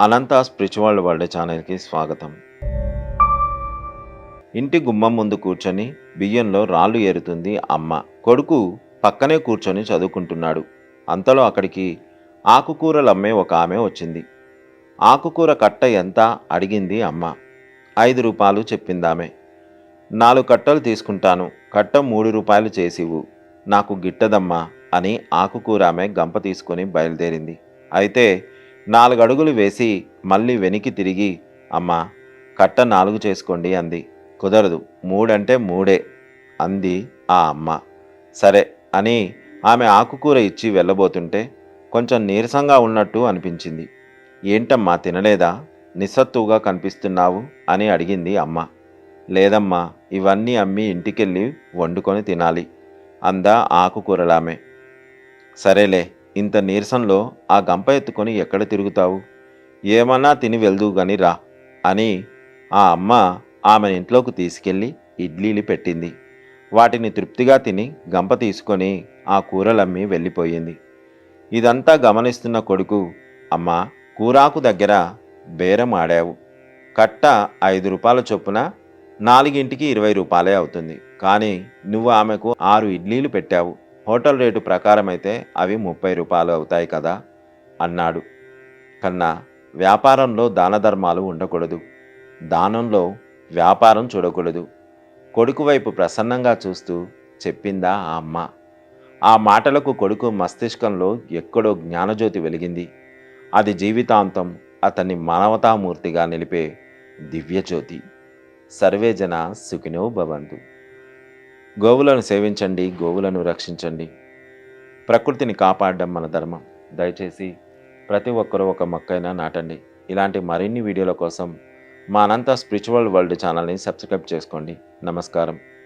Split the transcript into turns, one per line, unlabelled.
అనంత spiritual world ఛానల్కి స్వాగతం. ఇంటి గుమ్మం ముందు కూర్చొని బియ్యంలో రాళ్ళు ఏరుతుంది అమ్మ. కొడుకు పక్కనే కూర్చొని చదువుకుంటున్నాడు. అంతలో అక్కడికి ఆకుకూరలు అమ్మే ఒక ఆమె వచ్చింది. ఆకుకూర కట్ట ఎంత? అడిగింది అమ్మ. ఐదు రూపాయలు చెప్పిందామె. నాలుగు కట్టలు తీసుకుంటాను. కట్ట మూడు రూపాయలు చేసివు నాకు గిట్టదమ్మా అని ఆకుకూర ఆమె గంప తీసుకొని బయలుదేరింది. అయితే నాలుగు అడుగులు వేసి మళ్ళీ వెనక్కి తిరిగి అమ్మా కట్ట నాలుగు చేసుకోండి అంది. కుదరదు మూడంటే మూడే అంది ఆ అమ్మ. సరే అని ఆమె ఆకుకూర ఇచ్చి వెళ్ళబోతుంటే కొంచెం నీరసంగా ఉన్నట్టు అనిపించింది. ఏంటమ్మా తినలేదా? నిస్సత్తుగా కనిపిస్తున్నావు అని అడిగింది అమ్మ. లేదమ్మా ఇవన్నీ అమ్మి ఇంటికెళ్ళి వండుకొని తినాలి అందా ఆకుకూరలామె. సరేలే ఇంత నీరసంలో ఆ గంప ఎత్తుకొని ఎక్కడ తిరుగుతావు? ఏమన్నా తిని వెళ్దువు గాని రా అని ఆ అమ్మ ఆమెను ఇంట్లోకి తీసుకెళ్ళి ఇడ్లీలు పెట్టింది. వాటిని తృప్తిగా తిని గంప తీసుకొని ఆ కూరలమ్మి వెళ్ళిపోయింది. ఇదంతా గమనిస్తున్న కొడుకు అమ్మ కూరాకు దగ్గర బేరం ఆడావు. కట్ట ఐదు రూపాయల చొప్పున నాలుగింటికి ఇరవై రూపాయలే అవుతుంది. కానీ నువ్వు ఆమెకు ఆరు ఇడ్లీలు పెట్టావు. హోటల్ రేటు ప్రకారం అయితే అవి ముప్పై రూపాయలు అవుతాయి కదా? అన్నాడు. కన్నా వ్యాపారంలో దాన ధర్మాలు ఉండకూడదు. దానంలో వ్యాపారం చూడకూడదు. కొడుకు వైపు ప్రసన్నంగా చూస్తూ చెప్పిందా ఆ అమ్మ. ఆ మాటలకు కొడుకు మస్తిష్కంలో ఎక్కడో జ్ఞానజ్యోతి వెలిగింది. అది జీవితాంతం అతన్ని మానవతామూర్తిగా నిలిపే దివ్యజ్యోతి. సర్వేజన సుఖినో భవంతు. గోవులను సేవించండి గోవులను రక్షించండి. ప్రకృతిని కాపాడడం మన ధర్మం. దయచేసి ప్రతి ఒక్కరూ ఒక మొక్కైనా నాటండి. ఇలాంటి మరిన్ని వీడియోల కోసం మా అనంత స్పిరిచువల్ వరల్డ్ ఛానల్ని సబ్స్క్రైబ్ చేసుకోండి. నమస్కారం.